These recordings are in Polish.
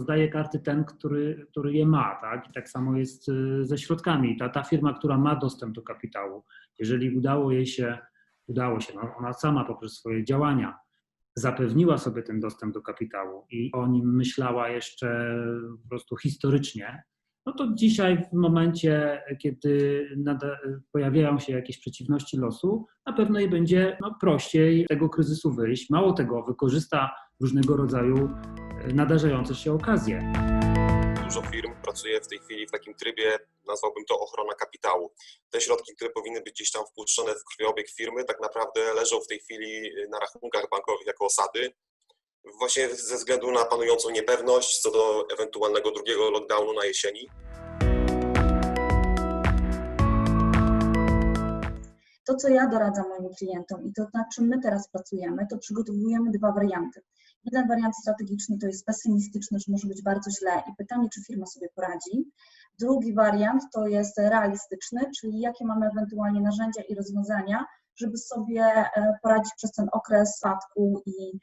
rozdaje karty ten, który, który je ma, tak? I tak samo jest y, ze środkami. Ta, ta firma, która ma dostęp do kapitału, jeżeli udało jej się, udało się, no, ona sama poprzez swoje działania zapewniła sobie ten dostęp do kapitału i o nim myślała jeszcze po prostu historycznie, no to dzisiaj w momencie, kiedy pojawiają się jakieś przeciwności losu, na pewno jej będzie no, prościej tego kryzysu wyjść. Mało tego, wykorzysta różnego rodzaju nadarzające się okazje. Dużo firm pracuje w tej chwili w takim trybie, nazwałbym to ochrona kapitału. Te środki, które powinny być gdzieś tam wpuszczone w krwiobieg firmy, tak naprawdę leżą w tej chwili na rachunkach bankowych jako osady. Właśnie ze względu na panującą niepewność co do ewentualnego drugiego lockdownu na jesieni. To, co ja doradzam moim klientom i to, nad czym my teraz pracujemy, to przygotowujemy dwa warianty. Jeden wariant strategiczny to jest pesymistyczny, że może być bardzo źle i pytanie, czy firma sobie poradzi. Drugi wariant to jest realistyczny, czyli jakie mamy ewentualnie narzędzia i rozwiązania, żeby sobie e, poradzić przez ten okres spadku i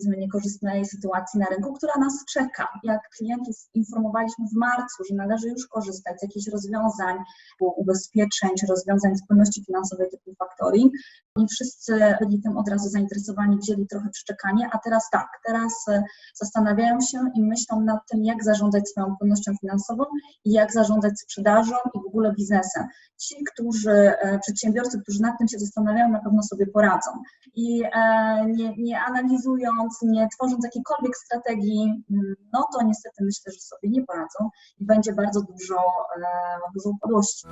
niekorzystnej sytuacji na rynku, która nas czeka. Jak klientów informowaliśmy w marcu, że należy już korzystać z jakichś rozwiązań, ubezpieczeń czy rozwiązań z finansowej typu factoring, nie wszyscy byli tym od razu zainteresowani, wzięli trochę przyczekanie, a teraz tak, teraz e, zastanawiają się i myślą nad tym, jak zarządzać swoją płynnością finansową i jak zarządzać sprzedażą i w ogóle biznesem. Ci, którzy, e, przedsiębiorcy, którzy nad tym się zastanawiają, na pewno sobie poradzą. I e, nie, nie analizując, nie tworząc jakiejkolwiek strategii, mm, no to niestety myślę, że sobie nie poradzą i będzie bardzo dużo, dużo upadłości.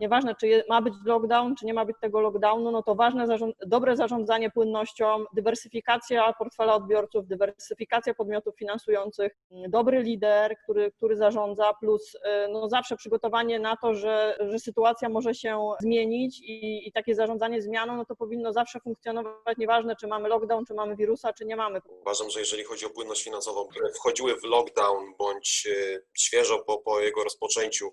Nieważne, czy ma być lockdown, czy nie ma być tego lockdownu, no to ważne dobre zarządzanie płynnością, dywersyfikacja portfela odbiorców, dywersyfikacja podmiotów finansujących, dobry lider, który, który zarządza, plus no zawsze przygotowanie na to, że, że sytuacja może się zmienić i, i takie zarządzanie zmianą, no to powinno zawsze funkcjonować, nieważne, czy mamy lockdown, czy mamy wirusa, czy nie mamy. Uważam, że jeżeli chodzi o płynność finansową, które wchodziły w lockdown bądź świeżo po, po jego rozpoczęciu,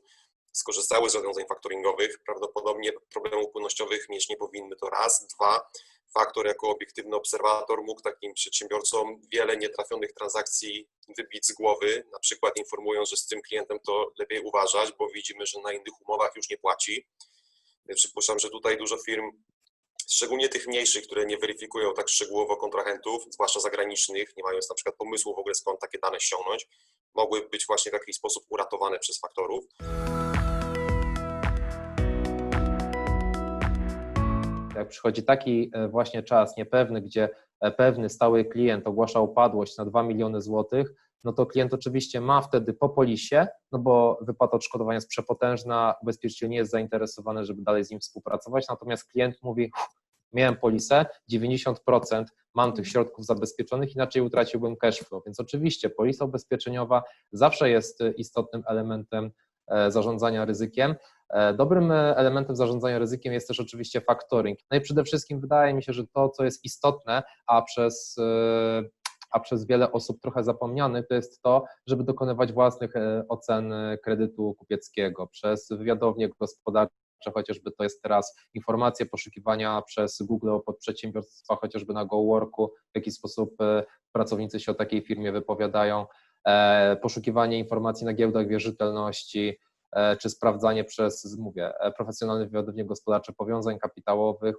skorzystały z rozwiązań faktoringowych, prawdopodobnie problemów płynnościowych mieć nie powinny. To raz. Dwa, faktor jako obiektywny obserwator mógł takim przedsiębiorcom wiele nietrafionych transakcji wybić z głowy, na przykład informując, że z tym klientem to lepiej uważać, bo widzimy, że na innych umowach już nie płaci. Przypuszczam, że tutaj dużo firm, szczególnie tych mniejszych, które nie weryfikują tak szczegółowo kontrahentów, zwłaszcza zagranicznych, nie mając na przykład pomysłu w ogóle skąd takie dane ściągnąć, mogły być właśnie w jakiś sposób uratowane przez faktorów. Jak przychodzi taki właśnie czas niepewny, gdzie pewny stały klient ogłasza upadłość na 2 miliony złotych, no to klient oczywiście ma wtedy po polisie, no bo wypłata odszkodowania jest przepotężna, ubezpieczyciel nie jest zainteresowany, żeby dalej z nim współpracować, natomiast klient mówi, miałem polisę, 90% mam tych środków zabezpieczonych, inaczej utraciłbym cash flow, więc oczywiście polisa ubezpieczeniowa zawsze jest istotnym elementem zarządzania ryzykiem. Dobrym elementem zarządzania ryzykiem jest też oczywiście factoring. No i przede wszystkim wydaje mi się, że to, co jest istotne, a przez, a przez wiele osób trochę zapomnianych, to jest to, żeby dokonywać własnych ocen kredytu kupieckiego przez wywiadownie gospodarcze, chociażby to jest teraz informacje poszukiwania przez Google pod przedsiębiorstwa, chociażby na GoWorku, w jaki sposób pracownicy się o takiej firmie wypowiadają, poszukiwanie informacji na giełdach wierzytelności, czy sprawdzanie przez, mówię, profesjonalne wywiadownie gospodarcze powiązań kapitałowych.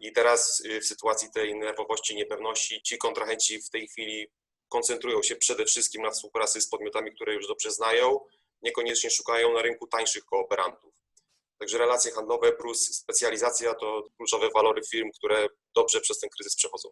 I teraz w sytuacji tej nerwowości, niepewności, ci kontrahenci w tej chwili koncentrują się przede wszystkim na współpracy z podmiotami, które już dobrze znają, niekoniecznie szukają na rynku tańszych kooperantów. Także relacje handlowe plus specjalizacja to kluczowe walory firm, które dobrze przez ten kryzys przechodzą.